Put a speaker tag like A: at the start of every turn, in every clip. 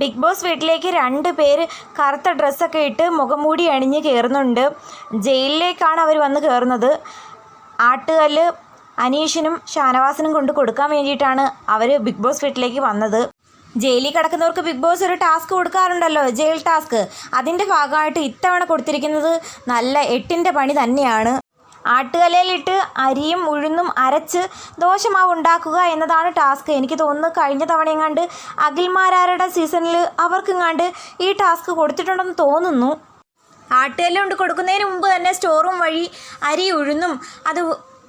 A: Big boss വീട്ടിലേക്ക് രണ്ട് പേര് കറുത്ത ഡ്രസ്സൊക്കെ ഇട്ട് മുഖംമൂടി അണിഞ്ഞ് കയറുന്നുണ്ട് ജയിലിലേക്കാണ് അവർ വന്ന് കയറുന്നത് ആട്ടുകല്ല് അനീഷിനും ഷാനവാസിനും കൊണ്ട് കൊടുക്കാൻ വേണ്ടിയിട്ടാണ് അവർ ബിഗ് ബോസ് വീട്ടിലേക്ക് വന്നത്. ജയിലിൽ കിടക്കുന്നവർക്ക് ബിഗ് ബോസ് ഒരു ടാസ്ക് കൊടുക്കാറുണ്ടല്ലോ ജയിൽ ടാസ്ക്. അതിന്റെ ഭാഗമായിട്ട് ഇത്തവണ കൊടുത്തിരിക്കുന്നത് നല്ല എട്ടിന്റെ പണി തന്നെയാണ്. ആട്ടുകലയിലിട്ട് അരിയും ഉഴുന്നും അരച്ച് ദോശമാവ് ഉണ്ടാക്കുക എന്നതാണ് ടാസ്ക്. എനിക്ക് തോന്നുന്നു കഴിഞ്ഞ തവണ എങ്ങാണ്ട് അഖിൽമാരാരുടെ സീസണിൽ അവർക്കെങ്ങാണ്ട് ഈ ടാസ്ക് കൊടുത്തിട്ടുണ്ടെന്ന് തോന്നുന്നു. ആട്ടുകല്ല് കൊണ്ട് കൊടുക്കുന്നതിന് മുമ്പ് തന്നെ സ്റ്റോർ റൂം വഴി അരി ഉഴുന്നും അത്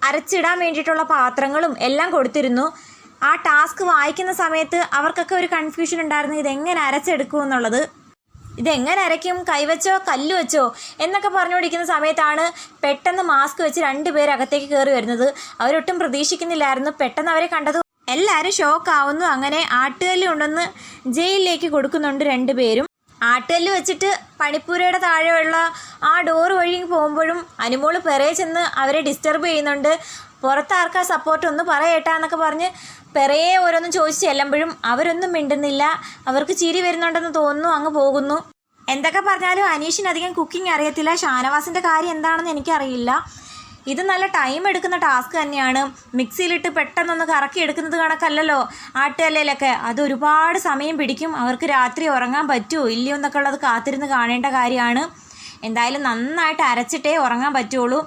A: അരച്ചിടാൻ വേണ്ടിയിട്ടുള്ള പാത്രങ്ങളും എല്ലാം കൊടുത്തിരുന്നു. ആ ടാസ്ക് വായിക്കുന്ന സമയത്ത് അവർക്കൊക്കെ ഒരു കൺഫ്യൂഷൻ ഉണ്ടായിരുന്നു ഇതെങ്ങനെ അരച്ചെടുക്കും എന്നുള്ളത് ഇതെങ്ങനെ അരയ്ക്കും? കൈവച്ചോ? കല്ല് വെച്ചോ? എന്നൊക്കെ പറഞ്ഞുകൊണ്ടിരിക്കുന്ന സമയത്താണ് പെട്ടെന്ന് മാസ്ക് വെച്ച് രണ്ട് പേര് അകത്തേക്ക് കയറി വരുന്നത്. അവരൊട്ടും പ്രതീക്ഷിക്കുന്നില്ലായിരുന്നു. പെട്ടെന്ന് അവരെ കണ്ടത് എല്ലാവരും ഷോക്കാവുന്നു. അങ്ങനെ ആട്ടുകല്ല് കൊണ്ടുവന്ന് ജയിലിലേക്ക് കൊടുക്കുന്നുണ്ട് രണ്ടുപേരും ആട്ടുകല്ല് വെച്ചിട്ട് പണിപ്പൂരയുടെ താഴെയുള്ള ആ ഡോർ വഴി പോകുമ്പോഴും അനുമോൾ പെറയെ ചെന്ന് അവരെ ഡിസ്റ്റർബ് ചെയ്യുന്നുണ്ട്. പുറത്താർക്കാ സപ്പോർട്ട് ഒന്ന് പറയേട്ടാ എന്നൊക്കെ പറഞ്ഞ് പെറയെ ഓരോന്നും ചോദിച്ച് ചെല്ലുമ്പോഴും അവരൊന്നും മിണ്ടുന്നില്ല. അവർക്ക് ചിരി വരുന്നുണ്ടെന്ന് തോന്നുന്നു അങ്ങ് പോകുന്നു. എന്തൊക്കെ പറഞ്ഞാലും അനീഷിന് അധികം കുക്കിംഗ് അറിയത്തില്ല. ഷാനവാസിന്റെ കാര്യം എന്താണെന്ന് എനിക്കറിയില്ല. ഇത് നല്ല ടൈം എടുക്കുന്ന ടാസ്ക് തന്നെയാണ്. മിക്സിയിലിട്ട് പെട്ടെന്നൊന്ന് കറക്കി എടുക്കുന്നത് കണക്കല്ലല്ലോ. ആട്ടുകല്ലയിലൊക്കെ അത് ഒരുപാട് സമയം പിടിക്കും. അവർക്ക് രാത്രി ഉറങ്ങാൻ പറ്റുമോ ഇല്ലയോ എന്നൊക്കെ ഉള്ളത് കാത്തിരുന്ന് കാണേണ്ട കാര്യമാണ്. എന്തായാലും നന്നായിട്ട് അരച്ചിട്ടേ ഉറങ്ങാൻ പറ്റുള്ളൂ.